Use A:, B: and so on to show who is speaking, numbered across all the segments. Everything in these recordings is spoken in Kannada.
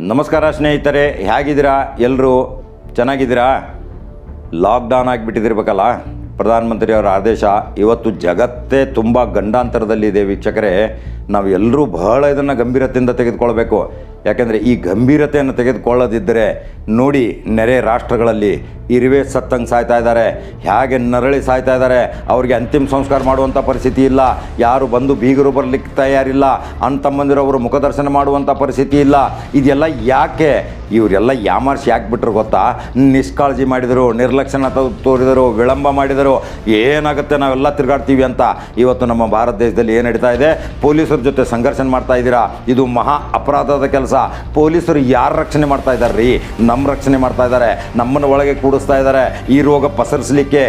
A: ನಮಸ್ಕಾರ ಸ್ನೇಹಿತರೆ, ಹೇಗಿದ್ದೀರಾ? ಎಲ್ಲರೂ ಚೆನ್ನಾಗಿದ್ದೀರಾ? ಲಾಕ್ಡೌನ್ ಆಗಿಬಿಟ್ಟಿದಿರ್ಬೇಕಲ್ಲ? ಪ್ರಧಾನಮಂತ್ರಿಯವರ ಆದೇಶ, ಇವತ್ತು ಜಗತ್ತೇ ತುಂಬ ಗಂಡಾಂತರದಲ್ಲಿದೆ ವೀಕ್ಷಕರೇ. ನಾವು ಎಲ್ಲರೂ ಬಹಳ ಇದನ್ನು ಗಂಭೀರತೆಯಿಂದ ತೆಗೆದುಕೊಳ್ಬೇಕು. ಯಾಕೆಂದರೆ ಈ ಗಂಭೀರತೆಯನ್ನು ತೆಗೆದುಕೊಳ್ಳದಿದ್ದರೆ ನೋಡಿ ನೆರೆ ರಾಷ್ಟ್ರಗಳಲ್ಲಿ ಇರುವೆ ಸತ್ತಂಗೆ ಸಾಯ್ತಾ ಇದ್ದಾರೆ, ಹೇಗೆ ನರಳಿ ಸಾಯ್ತಾ ಇದ್ದಾರೆ, ಅವರಿಗೆ ಅಂತಿಮ ಸಂಸ್ಕಾರ ಮಾಡುವಂಥ ಪರಿಸ್ಥಿತಿ ಇಲ್ಲ, ಯಾರು ಬಂದು ಬೀಗರು ಬರಲಿಕ್ಕೆ ತಯಾರಿಲ್ಲ ಅಣ್ಣ ತಮ್ಮಂದಿರವರು ಮುಖದರ್ಶನ ಮಾಡುವಂಥ ಪರಿಸ್ಥಿತಿ ಇಲ್ಲ, ಇದೆಲ್ಲ ಯಾಕೆ? ಇವರೆಲ್ಲ ಯಾಮರ್ಸ್ ಯಾಕೆ ಬಿಟ್ರು ಗೊತ್ತಾ? ನಿಷ್ಕಾಳಜಿ ಮಾಡಿದರು, ನಿರ್ಲಕ್ಷ್ಯನ ತೋ- ತೋರಿದರು, ವಿಳಂಬ ಮಾಡಿದರು, ಏನಾಗುತ್ತೆ ನಾವೆಲ್ಲ ತಿರುಗಾಡ್ತೀವಿ ಅಂತ. ಇವತ್ತು ನಮ್ಮ ಭಾರತ ದೇಶದಲ್ಲಿ ಏನು ನಡೀತಾ ಇದೆ? ಪೊಲೀಸರ ಜೊತೆ ಸಂಘರ್ಷಣ ಮಾಡ್ತಾ ಇದ್ದೀರಾ? ಇದು ಮಹಾ ಅಪರಾಧದ ಕೆಲಸ. ಪೊಲೀಸರು ಯಾರು ರಕ್ಷಣೆ ಮಾಡ್ತಾ ಇದ್ದಾರೆ ರೀ ನಮ್ಮ ರಕ್ಷಣೆ ಮಾಡ್ತಾ ಇದ್ದಾರೆ ನಮ್ಮನ್ನು ಒಳಗೆ ಕೂಡಿಸ್ತಾ ಇದ್ದಾರೆ ಈ ರೋಗ ಪಸರಿಸಲಿಕ್ಕೆ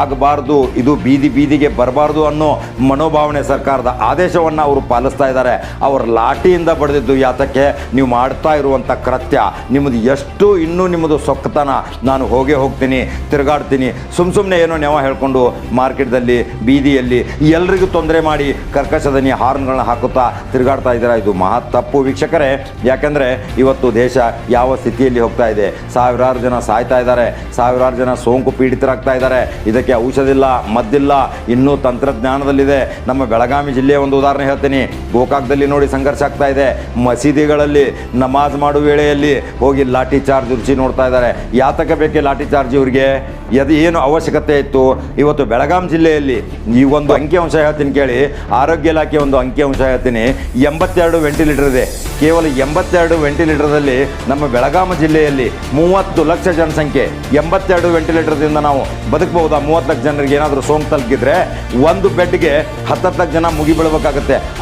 A: ಆಗಬಾರ್ದು, ಇದು ಬೀದಿ ಬೀದಿಗೆ ಬರಬಾರ್ದು ಅನ್ನೋ ಮನೋಭಾವನೆ ಸರ್ಕಾರದ ಆದೇಶವನ್ನು ಅವರು ಪಾಲಿಸ್ತಾ ಇದ್ದಾರೆ ಅವರ ಲಾಠಿಯಿಂದ ಬಡಿದಿದ್ದು ಯಾತಕ್ಕೆ? ನೀವು ಮಾಡ್ತಾ ಇರುವಂಥ ಕೃತ್ಯ ನಿಮ್ಮದು ಎಷ್ಟು ಇನ್ನೂ ನಿಮ್ಮದು ಸೊಕ್ಕತನ. ನಾನು ಹೋಗೇ ಹೋಗ್ತೀನಿ, ತಿರುಗಾಡ್ತೀನಿ. ಸುಮ್ಮ ಸುಮ್ಮನೆ ಏನೋ ನೆವ ಹೇಳ್ಕೊಂಡು ಮಾರ್ಕೆಟ್ದಲ್ಲಿ, ಬೀದಿಯಲ್ಲಿ ಎಲ್ರಿಗೂ ತೊಂದರೆ ಮಾಡಿ ಕರ್ಕಶದನಿ ಹಾರ್ನ್ಗಳನ್ನ ಹಾಕುತ್ತಾ ತಿರುಗಾಡ್ತಾ ಇದ್ದೀರಾ? ಇದು ಮಹಾ ತಪ್ಪು. ವೀಕ್ಷಕರೇ ಯಾಕಂದರೆ ಇವತ್ತು ದೇಶ ಯಾವ ಸ್ಥಿತಿಯಲ್ಲಿ ಹೋಗ್ತಾ ಇದೆ? ಸಾವಿರಾರು ಜನ ಸಾಯ್ತಾ ಇದ್ದಾರೆ, ಸಾವಿರಾರು ಜನ ಸೋಂಕು ಪೀಡಿತರಾಗ್ತಾ ಇದ್ದಾರೆ. ಇದಕ್ಕೆ ಔಷಧಿಲ್ಲ, ಮದ್ದಿಲ್ಲ, ಇನ್ನೂ ತಂತ್ರಜ್ಞಾನದಲ್ಲಿದೆ. ನಮ್ಮ ಬೆಳಗಾವಿ ಜಿಲ್ಲೆಯ ಒಂದು ಉದಾಹರಣೆ ಹೇಳ್ತೀನಿ. ಗೋಕಾಕ್ದಲ್ಲಿ ನೋಡಿ ಸಂಘರ್ಷ ಆಗ್ತಾ ಇದೆ. ಮಸೀದಿಗಳಲ್ಲಿ ನಮಾಜ್ ಮಾಡುವ ವೇಳೆಯಲ್ಲಿ ಹೋಗಿ ಲಾಠಿ ಚಾರ್ಜ್ ರುಚಿ ನೋಡ್ತಾ ಇದ್ದಾರೆ. ಯಾತಕ ಬೇಕೇ ಲಾಠಿ ಚಾರ್ಜ್ ಇವರಿಗೆ? ಅದು ಏನು ಅವಶ್ಯಕತೆ ಇತ್ತು? ಇವತ್ತು ಬೆಳಗಾಂ ಜಿಲ್ಲೆಯಲ್ಲಿ ಈ ಒಂದು ಅಂಕಿಅಂಶ ಹೇಳ್ತೀನಿ ಕೇಳಿ. ಆರೋಗ್ಯ ಇಲಾಖೆ ಒಂದು ಅಂಕಿಅಂಶ ಹೇಳ್ತೀನಿ. ಎಂಬತ್ತೆರಡು ವೆಂಟಿಲೇಟರ್ ಇದೆ. ಕೇವಲ ಎಂಬತ್ತೆರಡು ವೆಂಟಿಲೇಟರ್ದಲ್ಲಿ ನಮ್ಮ ಬೆಳಗಾವಿ ಜಿಲ್ಲೆಯಲ್ಲಿ ಮೂವತ್ತು ಲಕ್ಷ ಜನಸಂಖ್ಯೆ. ಎಂಬತ್ತೆರಡು ವೆಂಟಿಲೇಟರ್ದಿಂದ ನಾವು ಬದುಕಬಹುದಾ? ಮೂವತ್ತು ಲಕ್ಷ ಜನರಿಗೆ ಏನಾದರೂ ಸೋಂಕು ತಲುಪಿದ್ರೆ ಒಂದು ಬೆಡ್ಗೆ ಹತ್ತತ್ತು ಜನ ಮುಗಿ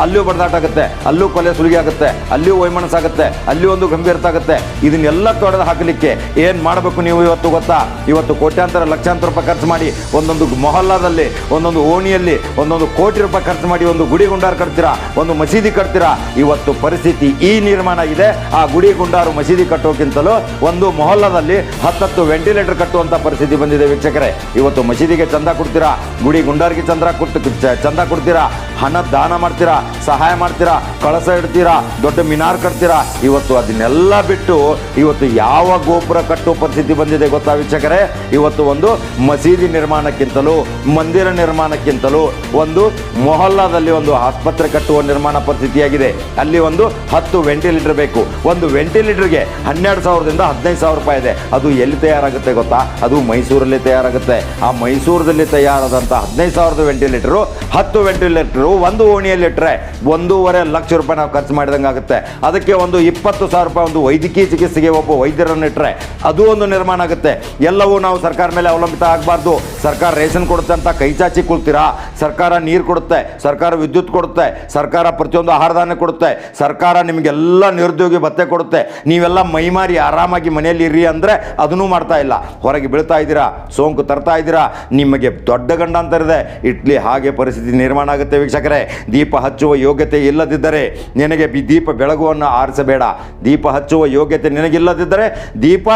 A: ಅಲ್ಲೂ ಬಡದಾಟ ಆಗುತ್ತೆ ಅಲ್ಲೂ ಕೊಲೆ ಸುಲಿಗೆ ಆಗುತ್ತೆ ಅಲ್ಲಿಯೂ ವೈಮನಸ್ಸಾಗುತ್ತೆ ಅಲ್ಲಿ ಒಂದು ಗಂಭೀರತೆ ಆಗುತ್ತೆ ಇದನ್ನೆಲ್ಲ ತೊಡೆದು ಹಾಕಲಿಕ್ಕೆ ಏನು ಮಾಡಬೇಕು ನೀವು ಇವತ್ತು ಗೊತ್ತಾ? ಇವತ್ತು ಕೋಟ್ಯಾಂತರ, ಲಕ್ಷಾಂತರ ರೂಪಾಯಿ ಖರ್ಚು ಮಾಡಿ ಒಂದೊಂದು ಮೊಹಲ್ಲಾದಲ್ಲಿ, ಒಂದೊಂದು ಓಣಿಯಲ್ಲಿ, ಒಂದೊಂದು ಕೋಟಿ ರೂಪಾಯಿ ಖರ್ಚು ಮಾಡಿ ಒಂದು ಗುಡಿ ಗುಂಡಾರ ಕಟ್ತೀರಾ? ಒಂದು ಮಸೀದಿ ಕಟ್ತೀರಾ? ಇವತ್ತು ಪರಿಸ್ಥಿತಿ ಈ ನಿರ್ಮಾಣ ಇದೆ. ಆ ಗುಡಿ ಗುಂಡಾರು ಮಸೀದಿ ಕಟ್ಟೋಕ್ಕಿಂತಲೂ ಒಂದು ಮೊಹಲ್ಲದಲ್ಲಿ ಹತ್ತತ್ತು ವೆಂಟಿಲೇಟರ್ ಕಟ್ಟುವಂಥ ಪರಿಸ್ಥಿತಿ ಬಂದಿದೆ ವೀಕ್ಷಕರೇ. ಇವತ್ತು ಮಸೀದಿಗೆ ಚಂದ ಕೊಡ್ತೀರಾ? ಗುಡಿ ಗುಂಡಾರಿಗೆ ಚಂದ್ರ ಕೊಟ್ಟು ಚಂದ ಕೊಡ್ತೀರಾ? ಹಣ ದಾನ ಮಾಡ್ತೀರಾ? ಸಹಾಯ ಮಾಡ್ತೀರಾ? ಕಳಸ ಇಡ್ತೀರಾ? ದೊಡ್ಡ ಮಿನಾರ್ ಕಟ್ತೀರಾ? ಇವತ್ತು ಅದನ್ನೆಲ್ಲ ಬಿಟ್ಟು ಇವತ್ತು ಯಾವ ಗೋಪುರ ಕಟ್ಟುವ ಪರಿಸ್ಥಿತಿ ಬಂದಿದೆ ಗೊತ್ತಾ ವೀಕ್ಷಕರೇ? ಇವತ್ತು ಒಂದು ಮಸೀದಿ ನಿರ್ಮಾಣಕ್ಕಿಂತಲೂ, ಮಂದಿರ ನಿರ್ಮಾಣಕ್ಕಿಂತಲೂ, ಒಂದು ಮೊಹಲ್ಲಾದಲ್ಲಿ ಒಂದು ಆಸ್ಪತ್ರೆ ಕಟ್ಟುವ ನಿರ್ಮಾಣ ಪರಿಸ್ಥಿತಿಯಾಗಿದೆ. ಅಲ್ಲಿ ಒಂದು ಹತ್ತು ವೆಂಟಿಲೇಟರ್ ಬೇಕು ಒಂದು ವೆಂಟಿಲೇಟರ್ಗೆ ಹನ್ನೆರಡು ಸಾವಿರದಿಂದ ಹದಿನೈದು ಸಾವಿರ ರೂಪಾಯಿ ಇದೆ. ಅದು ಎಲ್ಲಿ ತಯಾರಾಗುತ್ತೆ ಗೊತ್ತಾ? ಅದು ಮೈಸೂರಲ್ಲಿ ತಯಾರಾಗುತ್ತೆ. ಆ ಮೈಸೂರಲ್ಲಿ ತಯಾರಾದಂಥ ಹದಿನೈದು ಸಾವಿರದ ವೆಂಟಿಲೇಟರು, ಹತ್ತು ವೆಂಟಿಲೇಟರು ಒಂದು ಓಣಿಯಲ್ಲಿ ಇಟ್ಟರೆ ಒಂದೂವರೆ ಲಕ್ಷ ರೂಪಾಯಿ ನಾವು ಖರ್ಚು ಮಾಡಿದಂಗೆ ಆಗುತ್ತೆ. ಅದಕ್ಕೆ ಒಂದು ಇಪ್ಪತ್ತು ಸಾವಿರ ರೂಪಾಯಿ ಒಂದು ವೈದ್ಯಕೀಯ ಚಿಕಿತ್ಸೆಗೆ ಒಬ್ಬ ವೈದ್ಯರನ್ನು ಇಟ್ಟರೆ ಅದು ಒಂದು ನಿರ್ಮಾಣ ಆಗುತ್ತೆ. ಎಲ್ಲವೂ ನಾವು ಸರ್ಕಾರ ಮೇಲೆ ಅವಲಂಬಿತ ಆಗಬಾರ್ದು. ಸರ್ಕಾರ ರೇಷನ್ ಕೊಡುತ್ತೆ ಅಂತ ಕೈ ಚಾಚಿ ಸರ್ಕಾರ ನೀರು ಕೊಡುತ್ತೆ, ಸರ್ಕಾರ ವಿದ್ಯುತ್ ಕೊಡುತ್ತೆ, ಸರ್ಕಾರ ಪ್ರತಿಯೊಂದು ಆಹಾರಧಾನ್ಯ ಕೊಡುತ್ತೆ, ಸರ್ಕಾರ ನಿಮಗೆಲ್ಲ ನಿರುದ್ಯೋಗಿ ಭತ್ತೆ ಕೊಡುತ್ತೆ. ನೀವೆಲ್ಲ ಮೈಮಾರಿ ಆರಾಮಾಗಿ ಮನೆಯಲ್ಲಿ ಇರ್ರಿ ಅಂದರೆ ಅದನ್ನೂ ಮಾಡ್ತಾ ಇಲ್ಲ. ಹೊರಗೆ ಬೀಳ್ತಾ ಇದ್ದೀರಾ? ಸೋಂಕು ತರ್ತಾ ಇದ್ದೀರಾ? ನಿಮಗೆ ದೊಡ್ಡ ಗಂಡಾಂತರ ಇದೆ ಇಟ್ಲಿ ಹಾಗೆ ಪರಿಸ್ಥಿತಿ ನಿರ್ಮಾಣ ಆಗುತ್ತೆ ವೀಕ್ಷಕರೇ. ದೀಪ ಹಚ್ಚುವ ಯೋಗ್ಯತೆ ಇಲ್ಲದಿದ್ದರೆ ನಿನಗೆ ದೀಪ ಬೆಳಗುವನ್ನು ಆರಿಸಬೇಡ. ದೀಪ ಹಚ್ಚುವ ಯೋಗ್ಯತೆ ನಿನಗಿಲ್ಲದಿದ್ದರೆ ದೀಪ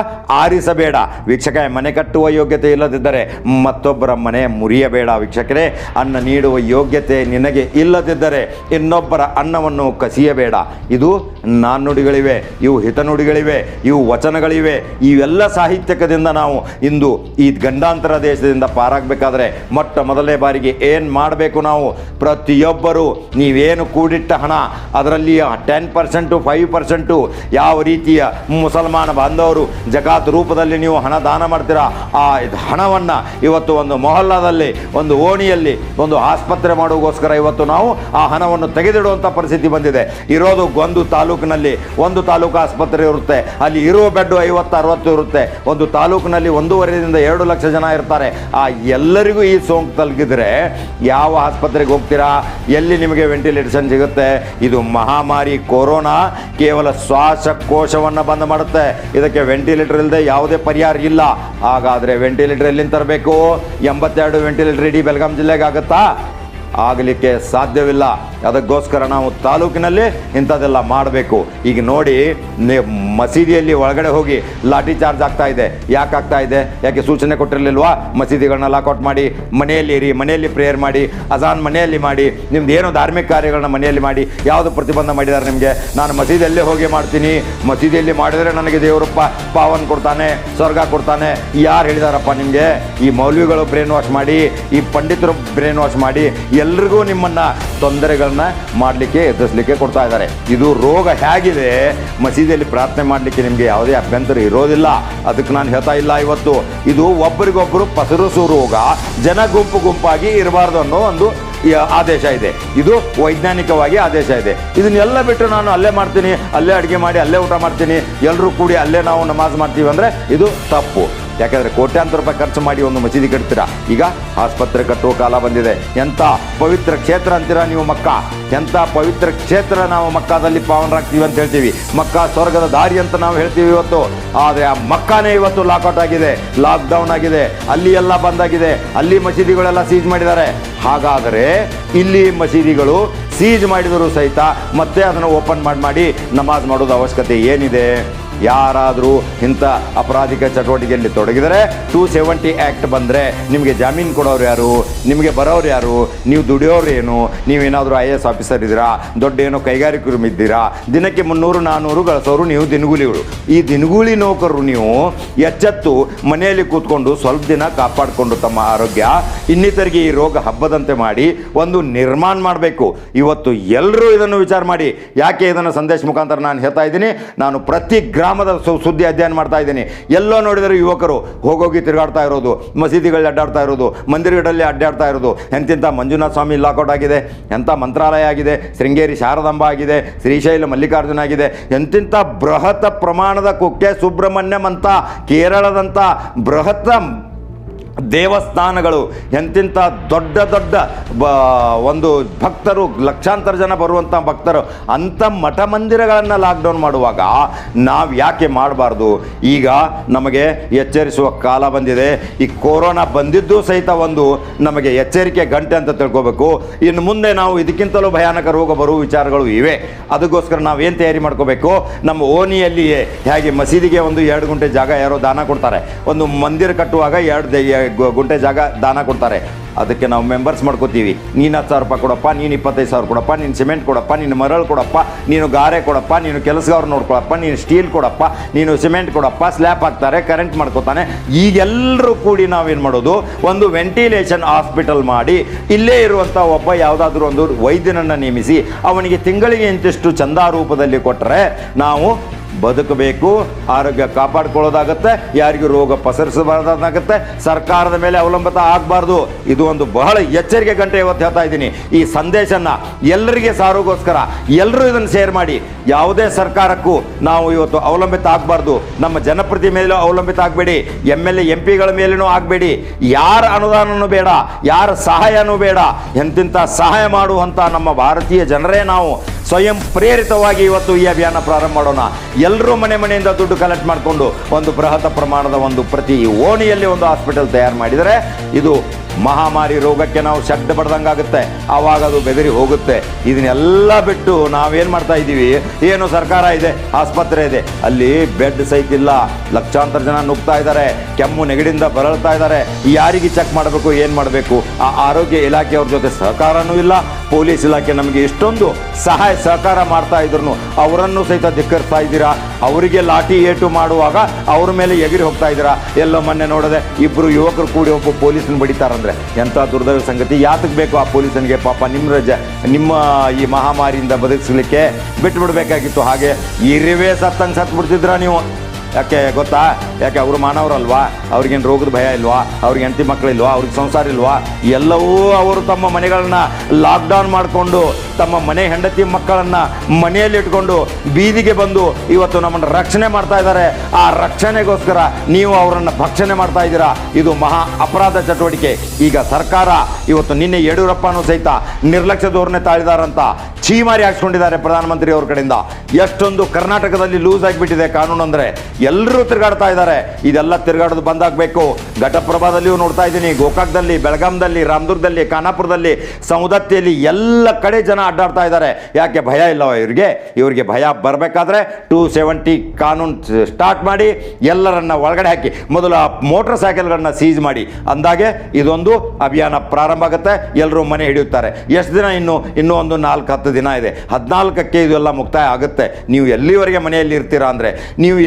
A: ಆರಿಸಬೇಡ. ವೀಕ್ಷಕ ಮನೆ ಕಟ್ಟುವ ಯೋಗ್ಯತೆ ಇಲ್ಲದಿದ್ದರೆ ಮತ್ತೊಬ್ಬರ ಮನೆ ಮುರಿಯಬೇಡ ವೀಕ್ಷಕರೇ. ಅನ್ನ ನೀಡುವ ಯೋಗ್ಯತೆ ನಿನಗೆ ಇಲ್ಲದಿದ್ದರೆ ಇನ್ನೊಬ್ಬರ ಅನ್ನವನ್ನು ಕಸಿಯಬೇಡ. ಇದು ನಾಣ್ಣುಡಿಗಳಿವೆ ಇವು ಹಿತನುಡಿಗಳಿವೆ, ಇವು ವಚನಗಳಿವೆ, ಇವೆಲ್ಲ ಸಾಹಿತ್ಯಕದಿಂದ ನಾವು ಇಂದು ಈ ಗಂಡಾಂತರ ದೇಶದಿಂದ ಪಾರಾಗಬೇಕಾದ್ರೆ ಮೊಟ್ಟ ಮೊದಲನೇ ಬಾರಿಗೆ ಏನು ಮಾಡಬೇಕು ನಾವು? ಪ್ರತಿಯೊಬ್ಬರು ನೀವೇನು ಕೂಡಿಟ್ಟ ಹಣ, ಅದರಲ್ಲಿ ಟೆನ್ ಪರ್ಸೆಂಟು ಫೈವ್ ಪರ್ಸೆಂಟು ಯಾವ ರೀತಿಯ ಮುಸಲ್ಮಾನ ಬಾಂಧವರು ಜಗಾತ್ ರೂಪದಲ್ಲಿ ನೀವು ಹಣ ದಾನ ಮಾಡ್ತೀರಾ? ಆ ಹಣವನ್ನು ಇವತ್ತು ಒಂದು ಮೊಹಲ್ಲಾದಲ್ಲಿ, ಒಂದು ಓಣಿಯಲ್ಲಿ, ಒಂದು ಆಸ್ಪತ್ರೆ ಮಾಡೋಗೋಸ್ಕರ ಇವತ್ತು ನಾವು ಆ ಹಣವನ್ನು ತೆಗೆದಿಡುವಂಥ ಪರಿಸ್ಥಿತಿ ಬಂದಿದೆ. ಇರೋದು ಒಂದು ತಾಲೂಕಿನಲ್ಲಿ ಒಂದು ತಾಲೂಕು ಆಸ್ಪತ್ರೆ ಇರುತ್ತೆ. ಅಲ್ಲಿ ಇರುವ ಬೆಡ್ಡು ಐವತ್ತು, ಅರವತ್ತು ಇರುತ್ತೆ. ಒಂದು ತಾಲೂಕಿನಲ್ಲಿ ಒಂದೂವರೆಯಿಂದ ಎರಡು ಲಕ್ಷ ಜನ ಇರ್ತಾರೆ. ಆ ಎಲ್ಲರಿಗೂ ಈ ಸೋಂಕು ತಲುಗಿದ್ರೆ ಯಾವ ಆಸ್ಪತ್ರೆಗೆ ಹೋಗ್ತೀರಾ? ಎಲ್ಲಿ ನಿಮಗೆ ವೆಂಟಿಲೇಷನ್ ಸಿಗುತ್ತೆ? ಇದು ಮಹಾಮಾರಿ ಕೊರೋನಾ ಕೇವಲ ಶ್ವಾಸಕೋಶವನ್ನು ಬಂದ್ ಮಾಡುತ್ತೆ. ಇದಕ್ಕೆ ವೆಂಟಿಲೇಟರ್ ಇಲ್ಲದೆ ಯಾವುದೇ ಪರಿಹಾರ ಇಲ್ಲ. ಹಾಗಾದರೆ ವೆಂಟಿಲೇಟರ್ ಎಲ್ಲಿಂದ ತರಬೇಕು? ಎಂಬತ್ತೆರಡು ವೆಂಟಿಲೇಟರ್ ಇಡೀ ಬೆಳಗಾಂ ಜಿಲ್ಲೆಗೆ ಆಗುತ್ತಾ? ಆಗಲಿಕ್ಕೆ ಸಾಧ್ಯವಿಲ್ಲ. ಅದಕ್ಕೋಸ್ಕರ ನಾವು ತಾಲೂಕಿನಲ್ಲಿ ಇಂಥದ್ದೆಲ್ಲ ಮಾಡಬೇಕು. ಈಗ ನೋಡಿ ಮಸೀದಿಯಲ್ಲಿ ಒಳಗಡೆ ಹೋಗಿ ಲಾಠಿ ಚಾರ್ಜ್ ಆಗ್ತಾ ಇದೆ. ಯಾಕೆ ಆಗ್ತಾ ಇದೆ? ಯಾಕೆ ಸೂಚನೆ ಕೊಟ್ಟಿರಲಿಲ್ವಾ? ಮಸೀದಿಗಳನ್ನ ಲಾಕೌಟ್ ಮಾಡಿ, ಮನೆಯಲ್ಲಿ ಇರಿ, ಮನೆಯಲ್ಲಿ ಪ್ರೇಯರ್ ಮಾಡಿ, ಅಜಾನ್ ಮನೆಯಲ್ಲಿ ಮಾಡಿ, ನಿಮ್ದು ಏನು ಧಾರ್ಮಿಕ ಕಾರ್ಯಗಳನ್ನ ಮನೆಯಲ್ಲಿ ಮಾಡಿ, ಯಾವುದು ಪ್ರತಿಬಂಧ ಮಾಡಿದ್ದಾರೆ ನಿಮಗೆ? ನಾನು ಮಸೀದಿಯಲ್ಲೇ ಹೋಗಿ ಮಾಡ್ತೀನಿ. ಮಸೀದಿಯಲ್ಲಿ ಮಾಡಿದರೆ ನನಗೆ ದೇವರಪ್ಪ ಪಾವನ್ ಕೊಡ್ತಾನೆ, ಸ್ವರ್ಗ ಕೊಡ್ತಾನೆ. ಯಾರು ಹೇಳಿದಾರಪ್ಪ ನಿಮಗೆ? ಈ ಮೌಲ್ವಿಗಳು ಬ್ರೇನ್ ವಾಶ್ ಮಾಡಿ, ಈ ಪಂಡಿತರು ಬ್ರೇನ್ ವಾಶ್ ಮಾಡಿ, ಎಲ್ರಿಗೂ ನಿಮ್ಮನ್ನು ತೊಂದರೆಗಳನ್ನ ಮಾಡಲಿಕ್ಕೆ, ಎದುರಿಸಲಿಕ್ಕೆ ಕೊಡ್ತಾ ಇದ್ದಾರೆ. ಇದು ರೋಗ ಹೇಗಿದೆ? ಮಸೀದಿಯಲ್ಲಿ ಪ್ರಾರ್ಥನೆ ಮಾಡಲಿಕ್ಕೆ ನಿಮಗೆ ಯಾವುದೇ ಅಭ್ಯಂತರ ಇರೋದಿಲ್ಲ. ಅದಕ್ಕೆ ನಾನು ಹೇಳ್ತಾ ಇಲ್ಲ ಇವತ್ತು. ಇದು ಒಬ್ಬರಿಗೊಬ್ಬರು ಪಸರಿಸೋ ರೋಗ, ಜನ ಗುಂಪು ಗುಂಪಾಗಿ ಇರಬಾರ್ದು ಅನ್ನೋ ಒಂದು ಆದೇಶ ಇದೆ. ಇದು ವೈಜ್ಞಾನಿಕವಾಗಿ ಆದೇಶ ಇದೆ. ಇದನ್ನೆಲ್ಲ ಬಿಟ್ಟು ನಾನು ಅಲ್ಲೇ ಮಾಡ್ತೀನಿ, ಅಲ್ಲೇ ಅಡುಗೆ ಮಾಡಿ, ಅಲ್ಲೇ ಊಟ ಮಾಡ್ತೀನಿ. ಎಲ್ಲರೂ ಕೂಡಿ ಅಲ್ಲೇ ನಾವು ನಮಾಜ್ ಮಾಡ್ತೀವಿ ಅಂದರೆ ಇದು ತಪ್ಪು. ಯಾಕಂದರೆ ಕೋಟ್ಯಾಂತರ ರೂಪಾಯಿ ಖರ್ಚು ಮಾಡಿ ಒಂದು ಮಸೀದಿ ಕಟ್ತೀರಾ ಈಗ ಆಸ್ಪತ್ರೆ ಕಟ್ಟುವ ಕಾಲ ಬಂದಿದೆ. ಎಂಥ ಪವಿತ್ರ ಕ್ಷೇತ್ರ ಅಂತೀರಾ ನೀವು ಮಕ್ಕ? ಎಂಥ ಪವಿತ್ರ ಕ್ಷೇತ್ರ ನಾವು ಮಕ್ಕಾದಲ್ಲಿ ಪಾವನರಾಗ್ತೀವಿ ಅಂತ ಹೇಳ್ತೀವಿ. ಮಕ್ಕ ಸ್ವರ್ಗದ ದಾರಿ ಅಂತ ನಾವು ಹೇಳ್ತೀವಿ ಇವತ್ತು. ಆದರೆ ಆ ಮಕ್ಕಾನೇ ಇವತ್ತು ಲಾಕೌಟ್ ಆಗಿದೆ. ಲಾಕ್ಡೌನ್ ಆಗಿದೆ. ಅಲ್ಲಿ ಎಲ್ಲ ಬಂದಾಗಿದೆ ಅಲ್ಲಿ ಮಸೀದಿಗಳೆಲ್ಲ ಸೀಜ್ ಮಾಡಿದ್ದಾರೆ. ಹಾಗಾದರೆ ಇಲ್ಲಿ ಮಸೀದಿಗಳು ಸೀಜ್ ಮಾಡಿದರೂ ಸಹಿತ ಮತ್ತೆ ಅದನ್ನು ಓಪನ್ ಮಾಡಿ ಮಾಡಿ ನಮಾಜ್ ಮಾಡೋದು ಅವಶ್ಯಕತೆ ಏನಿದೆ? ಯಾರಾದರೂ ಇಂಥ ಅಪರಾಧಿಕ ಚಟುವಟಿಕೆಯಲ್ಲಿ ತೊಡಗಿದರೆ ಟೂ ಸೆವೆಂಟಿ ಆ್ಯಕ್ಟ್ ಬಂದರೆ ನಿಮಗೆ ಜಾಮೀನು ಕೊಡೋರು ಯಾರು? ನಿಮಗೆ ಬರೋರು ಯಾರು? ನೀವು ದುಡಿಯೋರು ಏನು? ನೀವೇನಾದರೂ ಐ ಎ ಎಸ್ ಆಫೀಸರ್ ಇದ್ದೀರಾ? ದೊಡ್ಡ ಏನೋ ಕೈಗಾರಿಕರು ಇದ್ದೀರಾ? ದಿನಕ್ಕೆ ಮುನ್ನೂರು ನಾನ್ನೂರು ಗಳಿಸೋರು ನೀವು ದಿನಗೂಲಿಗಳು. ಈ ದಿನಗೂಲಿ ನೌಕರರು ನೀವು ಎಚ್ಚೆತ್ತು ಮನೆಯಲ್ಲಿ ಕೂತ್ಕೊಂಡು ಸ್ವಲ್ಪ ದಿನ ಕಾಪಾಡಿಕೊಂಡು ತಮ್ಮ ಆರೋಗ್ಯ, ಇನ್ನಿತರಿಗೆ ಈ ರೋಗ ಹಬ್ಬದಂತೆ ಮಾಡಿ ಒಂದು ನಿರ್ಮಾಣ ಮಾಡಬೇಕು. ಇವತ್ತು ಎಲ್ಲರೂ ಇದನ್ನು ವಿಚಾರ ಮಾಡಿ. ಯಾಕೆ ಇದನ್ನು ಸಂದೇಶ ಮುಖಾಂತರ ನಾನು ಹೇಳ್ತಾ ಇದ್ದೀನಿ? ನಾನು ಪ್ರತಿ ಗ್ರಾಮದ ಸುದ್ದಿ ಅಧ್ಯಯನ ಮಾಡ್ತಾ ಇದ್ದೀನಿ. ಎಲ್ಲೋ ನೋಡಿದರೆ ಯುವಕರು ಹೋಗೋಗಿ ತಿರುಗಾಡ್ತಾ ಇರೋದು, ಮಸೀದಿಗಳಲ್ಲಿ ಅಡ್ಡಾಡ್ತಾ ಇರೋದು ಮಂದಿರಗಳಲ್ಲಿ ಅಡ್ಡಾಡ್ತಾ ಇರೋದು. ಎಂತಿಂಥ ಮಂಜುನಾಥ ಸ್ವಾಮಿ ಲಾಕೌಟ್ ಆಗಿದೆ ಎಂಥ ಮಂತ್ರಾಲಯ ಆಗಿದೆ. ಶೃಂಗೇರಿ ಶಾರದಾಂಬ ಆಗಿದೆ. ಶ್ರೀಶೈಲ ಮಲ್ಲಿಕಾರ್ಜುನ ಆಗಿದೆ. ಎಂತಿಂಥ ಬೃಹತ್ ಪ್ರಮಾಣದ ಕುಕ್ಕೆ ಸುಬ್ರಹ್ಮಣ್ಯಂ ಅಂತ ಕೇರಳದಂಥ ಬೃಹತ್ ದೇವಸ್ಥಾನಗಳು ಎಂತಿಂಥ ದೊಡ್ಡ ದೊಡ್ಡ ಒಂದು ಭಕ್ತರು, ಲಕ್ಷಾಂತರ ಜನ ಬರುವಂಥ ಭಕ್ತರು, ಅಂಥ ಮಠ ಮಂದಿರಗಳನ್ನು ಲಾಕ್ಡೌನ್ ಮಾಡುವಾಗ ನಾವು ಯಾಕೆ ಮಾಡಬಾರ್ದು? ಈಗ ನಮಗೆ ಎಚ್ಚರಿಸುವ ಕಾಲ ಬಂದಿದೆ. ಈ ಕೊರೋನಾ ಬಂದಿದ್ದು ಸಹಿತ ಒಂದು ನಮಗೆ ಎಚ್ಚರಿಕೆ ಗಂಟೆ ಅಂತ ತಿಳ್ಕೊಬೇಕು. ಇನ್ನು ಮುಂದೆ ನಾವು ಇದಕ್ಕಿಂತಲೂ ಭಯಾನಕ ರೋಗ ಬರುವ ವಿಚಾರಗಳು ಇವೆ. ಅದಕ್ಕೋಸ್ಕರ ನಾವೇನು ತಯಾರಿ ಮಾಡ್ಕೋಬೇಕು? ನಮ್ಮ ಓಣಿಯಲ್ಲಿಯೇ, ಹೇಗೆ ಮಸೀದಿಗೆ ಒಂದು ಎರಡು ಗುಂಟೆ ಜಾಗ ಯಾರೋ ದಾನ ಕೊಡ್ತಾರೆ. ಒಂದು ಮಂದಿರ ಕಟ್ಟುವಾಗ ಎರಡು ಗುಂಟೆ ಜಾಗ ದಾನ ಕೊಡ್ತಾರೆ. ಅದಕ್ಕೆ ನಾವು ಮೆಂಬರ್ಸ್ ಮಾಡ್ಕೋತೀವಿ. ನೀನು ಹತ್ತು ಸಾವಿರ ರೂಪಾಯಿ ಕೊಡಪ್ಪ, ನೀನು ಇಪ್ಪತ್ತೈದು ಸಾವಿರ ಕೊಡಪ್ಪ, ನೀನು ಸಿಮೆಂಟ್ ಕೊಡಪ್ಪ, ನೀನು ಮರಳು ಕೊಡಪ್ಪ, ನೀನು ಗಾರೆ ಕೊಡಪ್ಪ, ನೀನು ಕೆಲಸಗಾರ ನೋಡ್ಕೊಳಪ್ಪ, ನೀನು ಸ್ಟೀಲ್ ಕೊಡಪ್ಪ, ನೀನು ಸಿಮೆಂಟ್ ಕೊಡಪ್ಪ ಸ್ಲ್ಯಾಪ್ ಹಾಕ್ತಾರೆ ಕರೆಂಟ್ ಮಾಡ್ಕೋತಾನೆ. ಈಗೆಲ್ಲರೂ ಕೂಡಿ ನಾವೇನು ಮಾಡೋದು? ಒಂದು ವೆಂಟಿಲೇಷನ್ ಹಾಸ್ಪಿಟಲ್ ಮಾಡಿ, ಇಲ್ಲೇ ಇರುವಂಥ ಒಬ್ಬ ಯಾವುದಾದ್ರೂ ಒಂದು ವೈದ್ಯನನ್ನು ನೇಮಿಸಿ, ಅವನಿಗೆ ತಿಂಗಳಿಗೆ ಇಂತಿಷ್ಟು ಚಂದಾ ರೂಪದಲ್ಲಿ ಕೊಟ್ಟರೆ ನಾವು ಬದುಕಬೇಕು, ಆರೋಗ್ಯ ಕಾಪಾಡ್ಕೊಳ್ಳೋದಾಗತ್ತೆ, ಯಾರಿಗೂ ರೋಗ ಪಸರಿಸಬಾರ್ದಾಗತ್ತೆ ಸರ್ಕಾರದ ಮೇಲೆ ಅವಲಂಬಿತ ಆಗಬಾರ್ದು. ಇದು ಒಂದು ಬಹಳ ಎಚ್ಚರಿಕೆ ಗಂಟೆ ಇವತ್ತು ಹೇಳ್ತಾ ಇದ್ದೀನಿ. ಈ ಸಂದೇಶನ ಎಲ್ಲರಿಗೆ ಸಾರೋಗೋಸ್ಕರ ಎಲ್ಲರೂ ಇದನ್ನು ಶೇರ್ ಮಾಡಿ. ಯಾವುದೇ ಸರ್ಕಾರಕ್ಕೂ ನಾವು ಇವತ್ತು ಅವಲಂಬಿತ ಆಗಬಾರ್ದು. ನಮ್ಮ ಜನಪ್ರತಿ ಮೇಲೂ ಅವಲಂಬಿತ ಆಗಬೇಡಿ. ಎಂ ಎಲ್ ಎ, ಎಂ ಪಿಗಳ ಮೇಲೂ ಆಗಬೇಡಿ. ಯಾರ ಅನುದಾನನೂ ಬೇಡ, ಯಾರ ಸಹಾಯನೂ ಬೇಡ. ಎಂತಿಂಥ ಸಹಾಯ ಮಾಡುವಂಥ ನಮ್ಮ ಭಾರತೀಯ ಜನರೇ ನಾವು. ಸ್ವಯಂ ಪ್ರೇರಿತವಾಗಿ ಇವತ್ತು ಈ ಅಭಿಯಾನ ಪ್ರಾರಂಭ ಮಾಡೋಣ. ಎಲ್ಲರೂ ಮನೆ ಮನೆಯಿಂದ ದುಡ್ಡು ಕಲೆಕ್ಟ್ ಮಾಡಿಕೊಂಡು ಒಂದು ಬೃಹತ್ ಪ್ರಮಾಣದ ಒಂದು ಪ್ರತಿ ಓಣಿಯಲ್ಲಿ ಒಂದು ಹಾಸ್ಪಿಟಲ್ ತಯಾರು ಮಾಡಿದರೆ ಇದು ಮಹಾಮಾರಿ ರೋಗಕ್ಕೆ ನಾವು ಶಬ್ದ ಬಡ್ದಂಗಾಗುತ್ತೆ ಆವಾಗ ಅದು ಬೆದರಿ ಹೋಗುತ್ತೆ. ಇದನ್ನೆಲ್ಲ ಬಿಟ್ಟು ನಾವೇನು ಮಾಡ್ತಾ ಇದ್ದೀವಿ? ಏನು ಸರ್ಕಾರ ಇದೆ? ಆಸ್ಪತ್ರೆ ಇದೆ. ಅಲ್ಲಿ ಬೆಡ್ ಸಹಿತ ಇಲ್ಲ. ಲಕ್ಷಾಂತರ ಜನ ನುಗ್ತಾ ಇದ್ದಾರೆ. ಕೆಮ್ಮು ನೆಗಡಿಯಿಂದ ಬರಳ್ತಾ ಇದ್ದಾರೆ. ಯಾರಿಗೆ ಚೆಕ್ ಮಾಡಬೇಕು, ಏನು ಮಾಡಬೇಕು? ಆ ಆರೋಗ್ಯ ಇಲಾಖೆಯವ್ರ ಜೊತೆ ಸಹಕಾರನೂ ಇಲ್ಲ. ಪೊಲೀಸ್ ಇಲಾಖೆ ನಮಗೆ ಇಷ್ಟೊಂದು ಸಹಾಯ, ಸಹಕಾರ ಮಾಡ್ತಾ ಇದ್ರು ಅವರನ್ನು ಸಹಿತ ಧಿಕ್ಕರಿಸ್ತಾ ಇದ್ದೀರಾ? ಅವರಿಗೆ ಲಾಠಿ ಏಟು ಮಾಡುವಾಗ ಅವ್ರ ಮೇಲೆ ಎಗಿರಿ ಹೋಗ್ತಾ ಇದ್ದೀರಾ? ಎಲ್ಲೋ ಮೊನ್ನೆ ನೋಡದೆ ಇಬ್ಬರು ಯುವಕರು ಕೂಡಿ ಒಬ್ಬ ಪೊಲೀಸನ ಬಡಿತಾರಂದ್ರೆ ಎಂಥ ದುರ್ದೈವ ಸಂಗತಿ? ಯಾತಕ್ಕೆ ಬೇಕು ಆ ಪೊಲೀಸನಿಗೆ? ಪಾಪ ನಿಮ್ಮ ರಜ, ನಿಮ್ಮ ಈ ಮಹಾಮಾರಿಯಿಂದ ಬದುಕಿಸ್ಲಿಕ್ಕೆ ಬಿಟ್ಟು ಬಿಡಬೇಕಾಗಿತ್ತು ಹಾಗೆ ಇರಿವೇ ಸತ್ತಂಗೆ ಸತ್ತು ಬಿಡ್ತಿದ್ರ ನೀವು? ಯಾಕೆ ಗೊತ್ತಾ? ಯಾಕೆ ಅವರು ಮಾನವರಲ್ವಾ? ಅವ್ರಿಗೇನು ರೋಗದ ಭಯ ಇಲ್ವಾ? ಅವ್ರಿಗೆ ಹೆಂಡತಿ ಮಕ್ಕಳಿಲ್ವಾ ಅವ್ರಿಗೆ ಸಂಸಾರ ಇಲ್ವಾ? ಎಲ್ಲವೂ ಅವರು ತಮ್ಮ ಮನೆಗಳನ್ನ ಲಾಕ್ಡೌನ್ ಮಾಡಿಕೊಂಡು, ತಮ್ಮ ಮನೆ ಹೆಂಡತಿ ಮಕ್ಕಳನ್ನ ಮನೆಯಲ್ಲಿ ಇಟ್ಕೊಂಡು ಬೀದಿಗೆ ಬಂದು ಇವತ್ತು ನಮ್ಮನ್ನು ರಕ್ಷಣೆ ಮಾಡ್ತಾ ಇದ್ದಾರೆ. ಆ ರಕ್ಷಣೆಗೋಸ್ಕರ ನೀವು ಅವರನ್ನು ಭಕ್ಷಣೆ ಮಾಡ್ತಾ ಇದ್ದೀರಾ? ಇದು ಮಹಾ ಅಪರಾಧ ಚಟುವಟಿಕೆ. ಈಗ ಸರ್ಕಾರ ಇವತ್ತು ನಿನ್ನೆ ಯಡಿಯೂರಪ್ಪನೂ ಸಹಿತ ನಿರ್ಲಕ್ಷ್ಯ ಧೋರಣೆ ತಾಳಿದಾರಂತ ಛೀಮಾರಿ ಹಾಕ್ಸ್ಕೊಂಡಿದ್ದಾರೆ ಪ್ರಧಾನಮಂತ್ರಿ ಅವ್ರ ಕಡೆಯಿಂದ. ಎಷ್ಟೊಂದು ಕರ್ನಾಟಕದಲ್ಲಿ ಲೂಸ್ ಆಗಿಬಿಟ್ಟಿದೆ ಕಾನೂನು ಅಂದರೆ ಎಲ್ಲರೂ ತಿರುಗಾಡ್ತಾ ಇದ್ದಾರೆ. ಇದೆಲ್ಲ ತಿರುಗಾಡೋದು ಬಂದಾಗಬೇಕು. ಘಟಪ್ರಭಾದಲ್ಲಿಯೂ ನೋಡ್ತಾ ಇದ್ದೀನಿ. ಗೋಕಾಕ್ದಲ್ಲಿ, ಬೆಳಗಾಂದಲ್ಲಿ, ರಾಮದುರ್ಗದಲ್ಲಿ, ಖಾನಾಪುರದಲ್ಲಿ ಸೌದತ್ತಿಯಲ್ಲಿ ಎಲ್ಲ ಕಡೆ ಜನ ಅಡ್ಡಾಡ್ತಾ ಇದ್ದಾರೆ. ಯಾಕೆ ಭಯ ಇಲ್ಲವ ಇವರಿಗೆ? ಇವರಿಗೆ ಭಯ ಬರಬೇಕಾದ್ರೆ ಟೂ ಸೆವೆಂಟಿ ಕಾನೂನು ಸ್ಟಾರ್ಟ್ ಮಾಡಿ, ಎಲ್ಲರನ್ನ ಒಳಗಡೆ ಹಾಕಿ, ಮೊದಲು ಆ ಮೋಟರ್ ಸೈಕಲ್ಗಳನ್ನ ಸೀಸ್ ಮಾಡಿ. ಅಂದಾಗೆ ಇದೊಂದು ಅಭಿಯಾನ ಪ್ರಾರಂಭ ಆಗುತ್ತೆ. ಎಲ್ಲರೂ ಮನೆ ಹಿಡಿಯುತ್ತಾರೆ. ಎಷ್ಟು ದಿನ ಇನ್ನು? ಇನ್ನೂ ಒಂದು ನಾಲ್ಕು, ಹತ್ತು ದಿನ ಇದೆ. ಹದಿನಾಲ್ಕಕ್ಕೆ ಇದೆಲ್ಲ ಮುಕ್ತಾಯ ಆಗುತ್ತೆ. ನೀವು ಎಲ್ಲಿವರೆಗೆ ಮನೆಯಲ್ಲಿ ಇರ್ತೀರಾ ಅಂದರೆ? ನೀವು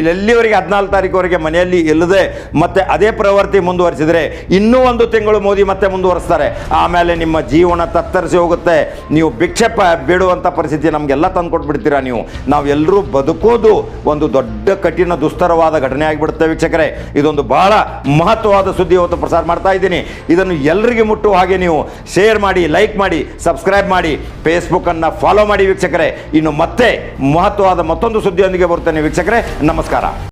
A: ಎಲ್ಲಿವರೆಗೆ ಹದಿನಾಲ್ಕು ತಾರೀಕುವರೆಗೆ ಮನೆಯಲ್ಲಿ ಇಲ್ಲದೆ ಮತ್ತೆ ಅದೇ ಪ್ರವೃತ್ತಿ ಮುಂದುವರಿಸಿದರೆ ಇನ್ನೂ ಒಂದು ತಿಂಗಳು ಮೋದಿ ಮತ್ತೆ ಮುಂದುವರಿಸ್ತಾರೆ. ಆಮೇಲೆ ನಿಮ್ಮ ಜೀವನ ತತ್ತರಿಸಿ ಹೋಗುತ್ತೆ. ನೀವು ಭಿಕ್ಷೆ ಬೇಡುವಂಥ ಪರಿಸ್ಥಿತಿ ನಮಗೆಲ್ಲ ತಂದು ಕೊಟ್ಬಿಡ್ತೀರಾ ನೀವು ನಾವೆಲ್ಲರೂ ಬದುಕೋದು ಒಂದು ದೊಡ್ಡ ಕಠಿಣ ದುಸ್ತರವಾದ ಘಟನೆ ಆಗಿಬಿಡುತ್ತೆ ವೀಕ್ಷಕರೇ. ಇದೊಂದು ಬಹಳ ಮಹತ್ವವಾದ ಸುದ್ದಿ ಇವತ್ತು ಪ್ರಸಾರ ಮಾಡ್ತಾ ಇದ್ದೀನಿ. ಇದನ್ನು ಎಲ್ಲರಿಗೆ ಮುಟ್ಟುವ ಹಾಗೆ ನೀವು ಶೇರ್ ಮಾಡಿ, ಲೈಕ್ ಮಾಡಿ, ಸಬ್ಸ್ಕ್ರೈಬ್ ಮಾಡಿ ಫೇಸ್ಬುಕ್ಕನ್ನು ಫಾಲೋ ಮಾಡಿ ವೀಕ್ಷಕರೇ. ಇನ್ನು ಮತ್ತೆ ಮಹತ್ವವಾದ ಮತ್ತೊಂದು ಸುದ್ದಿಯೊಂದಿಗೆ ಬರ್ತೇನೆ ವೀಕ್ಷಕರೇ. ನಮಸ್ಕಾರ.